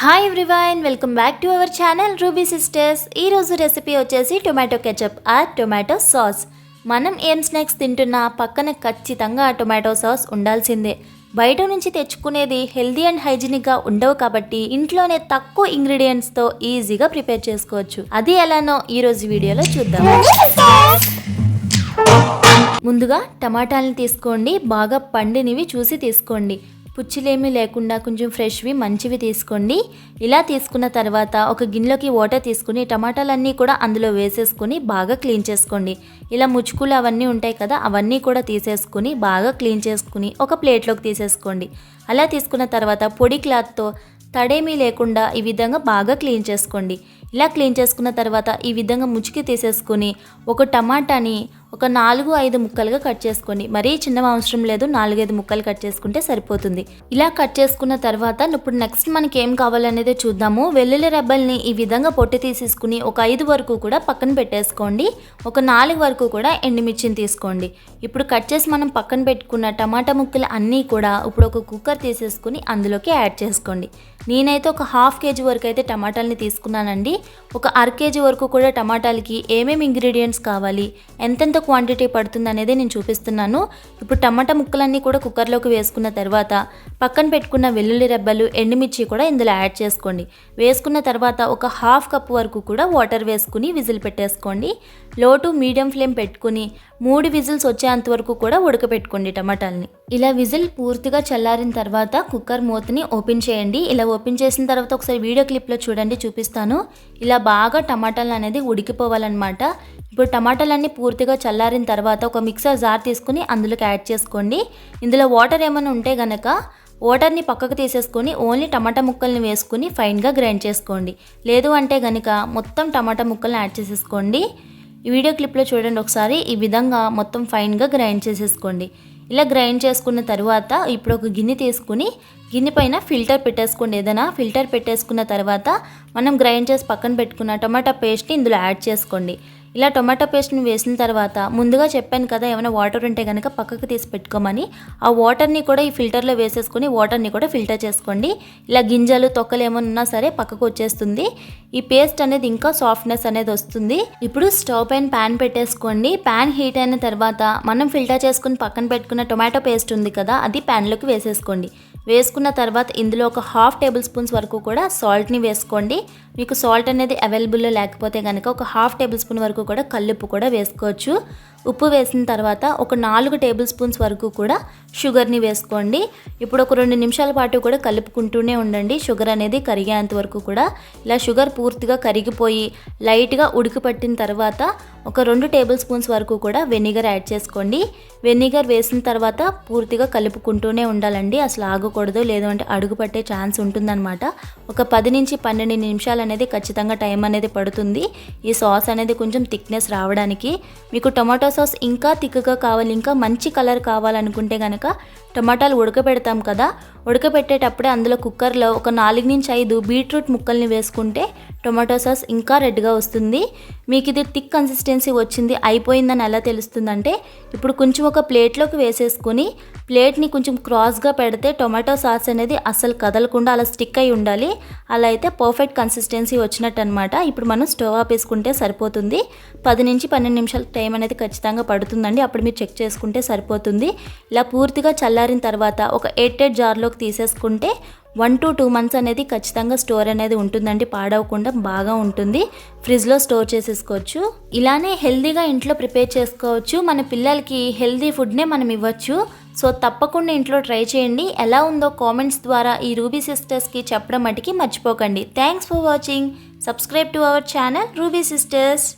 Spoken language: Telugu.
Hi everyone welcome back to our channel Ruby sisters ఈరోజు రెసిపీ వచ్చేసి tomato ketchup or tomato sauce మనం ఏం స్నాక్స్ తింటున్నా పక్కన ఖచ్చితంగా టొమాటో సాస్ ఉండాల్సిందే. బయట నుంచి తెచ్చుకునేది హెల్దీ అండ్ హైజీనిక్గా ఉండవు కాబట్టి ఇంట్లోనే తక్కువ ఇంగ్రీడియంట్స్తో ఈజీగా ప్రిపేర్ చేసుకోవచ్చు. అది ఎలానో ఈరోజు వీడియోలో చూద్దాం. ముందుగా టమాటాలను తీసుకోండి బాగా పండినవి చూసి తీసుకోండి. పుచ్చులేమీ లేకుండా కొంచెం ఫ్రెష్వి మంచివి తీసుకోండి. ఇలా తీసుకున్న తర్వాత ఒక గిన్నెలోకి వాటర్ తీసుకుని టమాటాలన్నీ కూడా అందులో వేసేసుకొని బాగా క్లీన్ చేసుకోండి. ఇలా ముచ్చుకులు అవన్నీ ఉంటాయి కదా అవన్నీ కూడా తీసేసుకుని బాగా క్లీన్ చేసుకుని ఒక ప్లేట్లోకి తీసేసుకోండి. అలా తీసుకున్న తర్వాత పొడి క్లాత్తో తడేమీ లేకుండా ఈ విధంగా బాగా క్లీన్ చేసుకోండి. ఇలా క్లీన్ చేసుకున్న తర్వాత ఈ విధంగా ముచ్చికి తీసేసుకొని ఒక టమాటాని ఒక నాలుగు ఐదు ముక్కలుగా కట్ చేసుకోండి. మరీ చిన్న అవసరం లేదు. నాలుగైదు ముక్కలు కట్ చేసుకుంటే సరిపోతుంది. ఇలా కట్ చేసుకున్న తర్వాత ఇప్పుడు నెక్స్ట్ మనకి ఏం కావాలనేది చూద్దాము. వెల్లుల్లి రెబ్బల్ని ఈ విధంగా పొట్టి తీసేసుకుని ఒక ఐదు వరకు కూడా పక్కన పెట్టేసుకోండి. ఒక నాలుగు వరకు కూడా ఎండుమిర్చిని తీసుకోండి. ఇప్పుడు కట్ చేసి మనం పక్కన పెట్టుకున్న టమాటా ముక్కలు అన్నీ కూడా ఇప్పుడు ఒక కుక్కర్ తీసేసుకుని అందులోకి యాడ్ చేసుకోండి. నేనైతే ఒక హాఫ్ కేజీ వరకు అయితే టమాటాలని తీసుకున్నానండి. ఒక అర కేజీ వరకు కూడా టమాటాలకి ఏమేమి ఇంగ్రీడియంట్స్ కావాలి? ఎంతెంత క్వాంటిటీ పడుతుంది అనేది నేను చూపిస్తున్నాను. ఇప్పుడు టమాటా ముక్కలన్నీ కూడా కుక్కర్లోకి వేసుకున్న తర్వాత పక్కన పెట్టుకున్న వెల్లుల్లి రెబ్బలు ఎండుమిర్చి కూడా ఇందులో యాడ్ చేసుకోండి. వేసుకున్న తర్వాత ఒక హాఫ్ కప్ వరకు కూడా వాటర్ వేసుకుని విజిల్ పెట్టేసుకోండి. లో టు మీడియం ఫ్లేమ్ పెట్టుకుని మూడు విజిల్స్ వచ్చేంత వరకు కూడా ఉడకపెట్టుకోండి టమాటాలని. ఇలా విజిల్ పూర్తిగా చల్లారిన తర్వాత కుక్కర్ మూతని ఓపెన్ చేయండి. ఇలా ఓపెన్ చేసిన తర్వాత ఒకసారి వీడియో క్లిప్లో చూడండి చూపిస్తాను. ఇలా బాగా టమాటాలు అనేది ఉడికిపోవాలన్నమాట. ఇప్పుడు టమాటాలన్నీ పూర్తిగా చల్లారిన తర్వాత ఒక మిక్సర్ జార్ తీసుకుని అందులోకి యాడ్ చేసుకోండి. ఇందులో వాటర్ ఏమైనా ఉంటే గనక వాటర్ని పక్కకు తీసేసుకొని ఓన్లీ టమాటా ముక్కల్ని వేసుకుని ఫైన్గా గ్రైండ్ చేసుకోండి. లేదు అంటే గనుక మొత్తం టమాటా ముక్కల్ని యాడ్ చేసేసుకోండి. ఈ వీడియో క్లిప్లో చూడండి ఒకసారి. ఈ విధంగా మొత్తం ఫైన్గా గ్రైండ్ చేసేసుకోండి. ఇలా గ్రైండ్ చేసుకున్న తర్వాత ఇప్పుడు ఒక గిన్నె తీసుకుని గిన్నె పైన ఫిల్టర్ పెట్టేసుకోండి. ఏదైనా ఫిల్టర్ పెట్టేసుకున్న తర్వాత మనం గ్రైండ్ చేసి పక్కన పెట్టుకున్న టమాటా పేస్ట్ని ఇందులో యాడ్ చేసుకోండి. ఇలా టొమాటో పేస్ట్ని వేసిన తర్వాత ముందుగా చెప్పాను కదా ఏమైనా వాటర్ ఉంటే కనుక పక్కకు తీసి పెట్టుకోమని. ఆ వాటర్ని కూడా ఈ ఫిల్టర్లో వేసేసుకొని వాటర్ని కూడా ఫిల్టర్ చేసుకోండి. ఇలా గింజలు తొక్కలు ఏమైనా ఉన్నా సరే పక్కకు వచ్చేస్తుంది. ఈ పేస్ట్ అనేది ఇంకా సాఫ్ట్నెస్ అనేది వస్తుంది. ఇప్పుడు స్టవ్ పైన ప్యాన్ పెట్టేసుకోండి. ప్యాన్ హీట్ అయిన తర్వాత మనం ఫిల్టర్ చేసుకుని పక్కన పెట్టుకున్న టొమాటో పేస్ట్ ఉంది కదా అది ప్యాన్లోకి వేసేసుకోండి. వేసుకున్న తర్వాత ఇందులో ఒక హాఫ్ టేబుల్ స్పూన్స్ వరకు కూడా సాల్ట్ని వేసుకోండి. మీకు సాల్ట్ అనేది అవైలబుల్లో లేకపోతే కనుక ఒక హాఫ్ టేబుల్ స్పూన్ వరకు కూడా కల్లుప్పు కూడా వేసుకోవచ్చు. ఉప్పు వేసిన తర్వాత ఒక నాలుగు టేబుల్ స్పూన్స్ వరకు కూడా షుగర్ని వేసుకోండి. ఇప్పుడు ఒక రెండు నిమిషాల పాటు కూడా కలుపుకుంటూనే ఉండండి. షుగర్ అనేది కరిగేంత వరకు కూడా ఇలా షుగర్ పూర్తిగా కరిగిపోయి లైట్గా ఉడికిపట్టిన తర్వాత ఒక రెండు టేబుల్ స్పూన్స్ వరకు కూడా వెనిగర్ యాడ్ చేసుకోండి. వెనిగర్ వేసిన తర్వాత పూర్తిగా కలుపుకుంటూనే ఉండాలండి. అసలు ఆగకూడదు లేదంటే అడుగు పట్టే ఛాన్స్ ఉంటుందన్నమాట. ఒక పది నుంచి పన్నెండు నిమిషాలు అనేది ఖచ్చితంగా టైం అనేది పడుతుంది. ఈ సాస్ అనేది కొంచెం థిక్నెస్ రావడానికి మీకు టొమాటో సాస్ ఇంకా థిక్గా కావాలి ఇంకా మంచి కలర్ కావాలనుకుంటే కనుక టమాటాలు ఉడకబెడతాం కదా. ఉడకబెట్టేటప్పుడే అందులో కుక్కర్లో ఒక నాలుగు నుంచి ఐదు బీట్రూట్ ముక్కల్ని వేసుకుంటే టొమాటో సాస్ ఇంకా రెడ్గా వస్తుంది. మీకు ఇది థిక్ కన్సిస్టెన్సీ వచ్చింది అయిపోయిందని ఎలా తెలుస్తుందంటే ఇప్పుడు కొంచెం ఒక ప్లేట్లోకి వేసేసుకొని ప్లేట్ని కొంచెం క్రాస్గా పెడితే టొమాటో సాస్ అనేది అసలు కదలకుండా అలా స్టిక్ అయి ఉండాలి. అలా అయితే పర్ఫెక్ట్ కన్సిస్టెన్సీ వచ్చినట్టు అనమాట ఇప్పుడు మనం స్టవ్ ఆపేసుకుంటే సరిపోతుంది. పది నుంచి పన్నెండు నిమిషాల టైం అనేది ఖచ్చితంగా పడుతుందండి. అప్పుడు మీరు చెక్ చేసుకుంటే సరిపోతుంది. ఇలా పూర్తిగా చల్లారిన తర్వాత ఒక ఎయిట్ ఎయిట్ జార్లోకి తీసేసుకుంటే వన్ టు టూ మంత్స్ అనేది ఖచ్చితంగా స్టోర్ అనేది ఉంటుందండి పాడవకుండా బాగా ఉంటుంది. ఫ్రిడ్జ్లో స్టోర్ చేసేసుకోవచ్చు. ఇలానే హెల్తీగా ఇంట్లో ప్రిపేర్ చేసుకోవచ్చు. మన పిల్లలకి హెల్దీ ఫుడ్నే మనం ఇవ్వచ్చు. సో తప్పకుండా ఇంట్లో ట్రై చేయండి. ఎలా ఉందో కామెంట్స్ ద్వారా ఈ రూబీ సిస్టర్స్కి చెప్పడం మటుకి మర్చిపోకండి. Thanks for watching. Subscribe to our channel Ruby sisters.